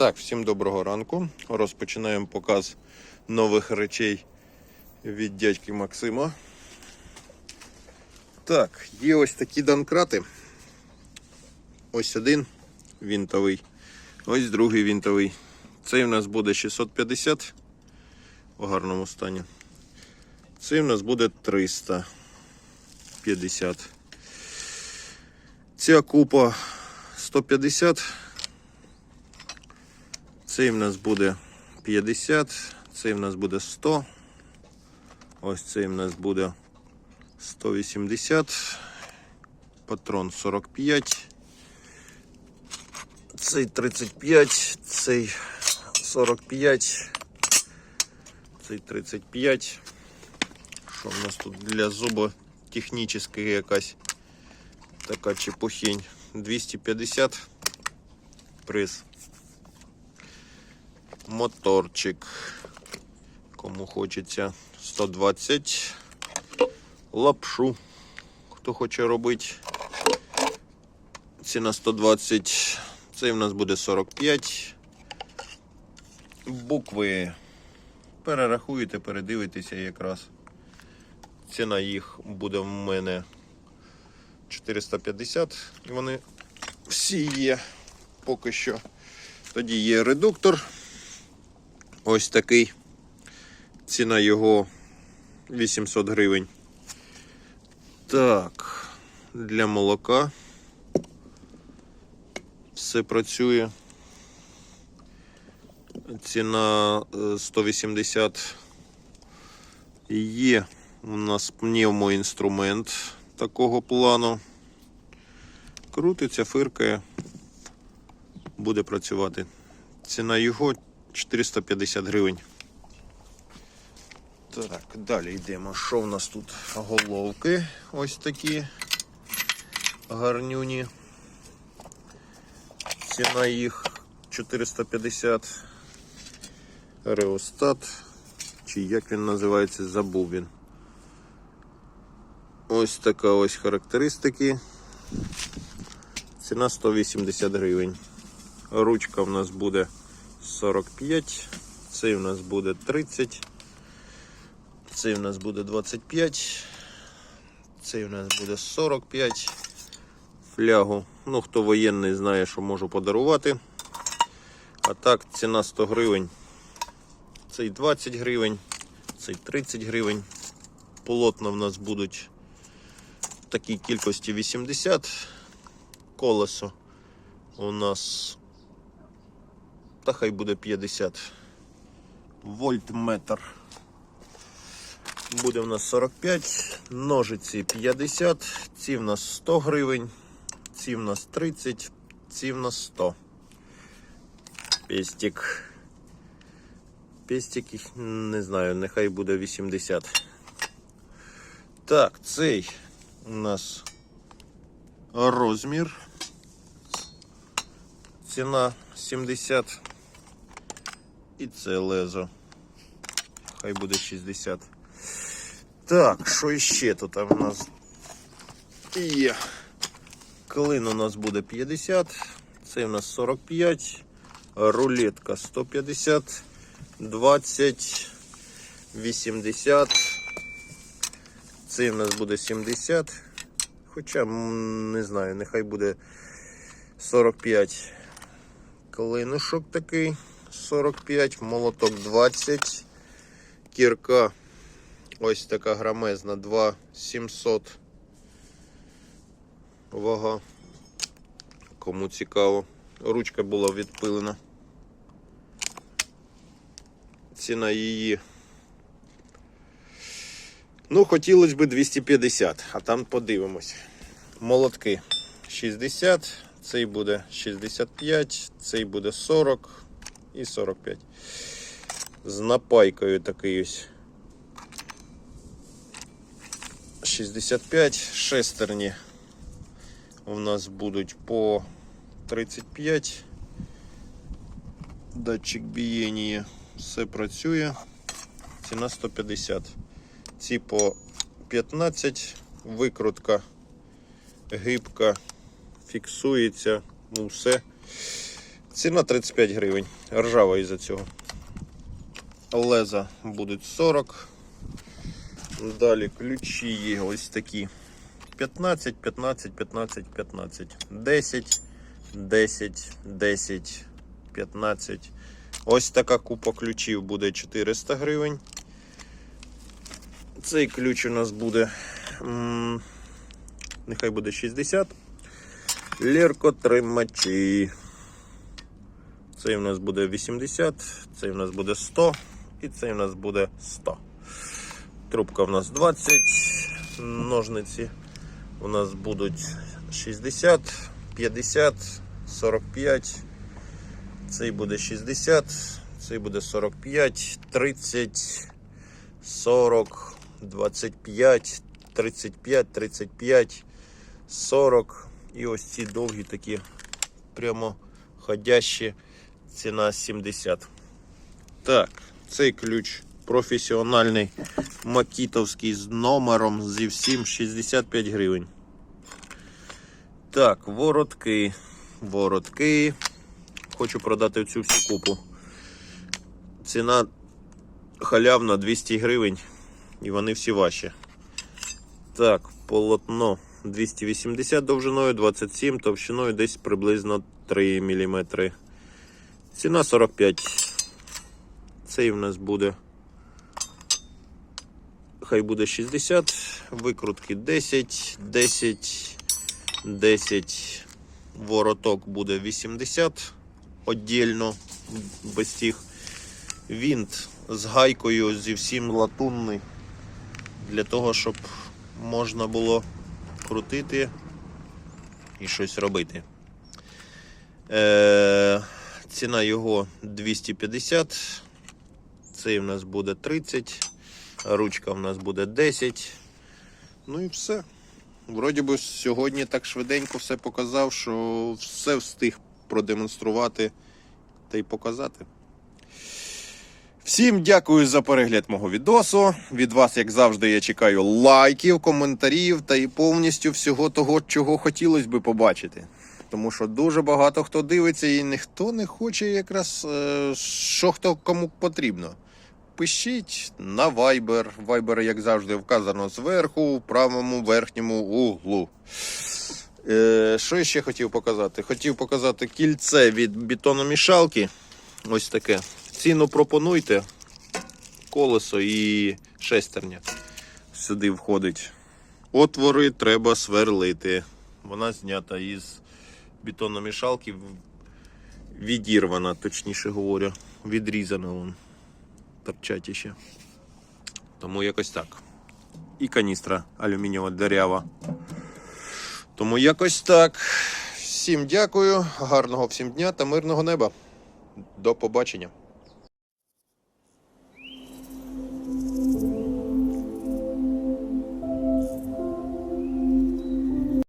Так, всім доброго ранку. Розпочинаємо показ нових речей від дядьки Максима. Так, є ось такі данкрати. Ось один вінтовий, ось другий вінтовий. Цей у нас буде 650 у гарному стані. Цей у нас буде 350. Ця купа 150. Цей в нас буде 50, цей в нас буде 100. Ось цей в нас буде 180. Патрон 45. Цей 35, цей 45. Цей 35. Що в нас тут для зуба технічна якась така чепухінь. 250 приз моторчик. Кому хочеться 120 лапшу. Хто хоче робити. Ціна 120. Цей в нас буде 45. Букви. Перерахуєте, передивитеся якраз. Ціна їх буде в мене 450. І вони всі є поки що. Тоді є редуктор. Ось такий. Ціна його 800 гривень. Так, для молока все працює. Ціна е, 180. Є у нас пневмоінструмент такого плану. Крутиться, фиркає, буде працювати. Ціна його 450 гривень. Так, далі йдемо. Що в нас тут? Головки ось такі гарнюні. Ціна їх 450. Реостат. Чи як він називається, забув він. Ось така ось характеристики. Ціна 180 гривень. Ручка в нас буде 45, цей у нас буде 30, цей у нас буде 25, цей у нас буде 45. Флягу. Ну, хто воєнний знає, що можу подарувати. А так, ціна 100 гривень. Цей 20 гривень, цей 30 гривень. Полотна в нас будуть в такій кількості 80. Колесо у нас та хай буде 50 вольтметр. Буде в нас 45, ножиці 50, ці в нас 100 гривень, ці в нас 30, ці в нас 100. Пестик. Пестик, не знаю, нехай буде 80. Так, цей у нас розмір. Ціна 70. І це лезо. Хай буде 60. Так, що іще тут у нас є? Клин у нас буде 50. Це у нас 45. Рулетка 150, 20, 80. Це у нас буде 70. Хоча, не знаю, нехай буде 45. Клинушок такий 45, молоток 20, кірка ось така грамезна 2700 вага. Кому цікаво. Ручка була відпилена. Ціна її. Ну, хотілося б 250, а там подивимось. Молотки 60, цей буде 65, цей буде 40 і 45. З напайкою такий ось. 65 шестерні у нас будуть по 35. Датчик бієння, все працює. Ціна 150. Ці по 15, викрутка гибка, фіксується, ну все. Ціна 35 гривень. Ржава із-за цього. Леза будуть 40. Далі ключі є ось такі. 15, 15, 15, 15, 10, 10, 10, 15. Ось така купа ключів буде 400 гривень. Цей ключ у нас буде. Нехай буде 60. Ліркотримачі. Цей у нас буде 80, цей у нас буде 100 і цей у нас буде 100. Трубка у нас 20, ножниці у нас будуть 60, 50, 45. Цей буде 60, цей буде 45, 30, 40, 25, 35, 35, 40. І ось ці довгі такі прямо ходящі. Ціна 70. Так, цей ключ професіональний макітовський з номером зі всім 65 гривень. Так, воротки. Воротки. Хочу продати цю всю купу. Ціна халявна 200 гривень. І вони всі ваші. Так, полотно 280 довжиною, 27, товщиною десь приблизно 3 мм. Ціна 45. Цей в нас буде. Хай буде 60, викрутки 10, 10, 10. Вороток буде 80 отдільно, без тих. Вінт з гайкою зі всім латунний. Для того, щоб можна було крутити і щось робити. Е, ціна його 250. Цей в нас буде 30. Ручка в нас буде 10. Ну і все. Вроді би сьогодні так швиденько все показав, що все встиг продемонструвати та й показати. Всім дякую за перегляд мого відосу. Від вас, як завжди, я чекаю лайків, коментарів та і повністю всього того, чого хотілося би побачити. Тому що дуже багато хто дивиться і ніхто не хоче якраз, е, що хто кому потрібно. Пишіть на Viber. Viber, як завжди, вказано зверху, в правому верхньому углу. Е, що я ще хотів показати? Хотів показати кільце від бетономішалки. Ось таке. Ціну пропонуйте. Колесо і шестерня. Сюди входить. Отвори треба сверлити. Вона знята із бетономішалки. Відірвана, точніше говоря. Відрізана вон. Торчать іще. Тому якось так. І каністра алюмінієва дерява. Тому якось так. Всім дякую, гарного всім дня та мирного неба. До побачення.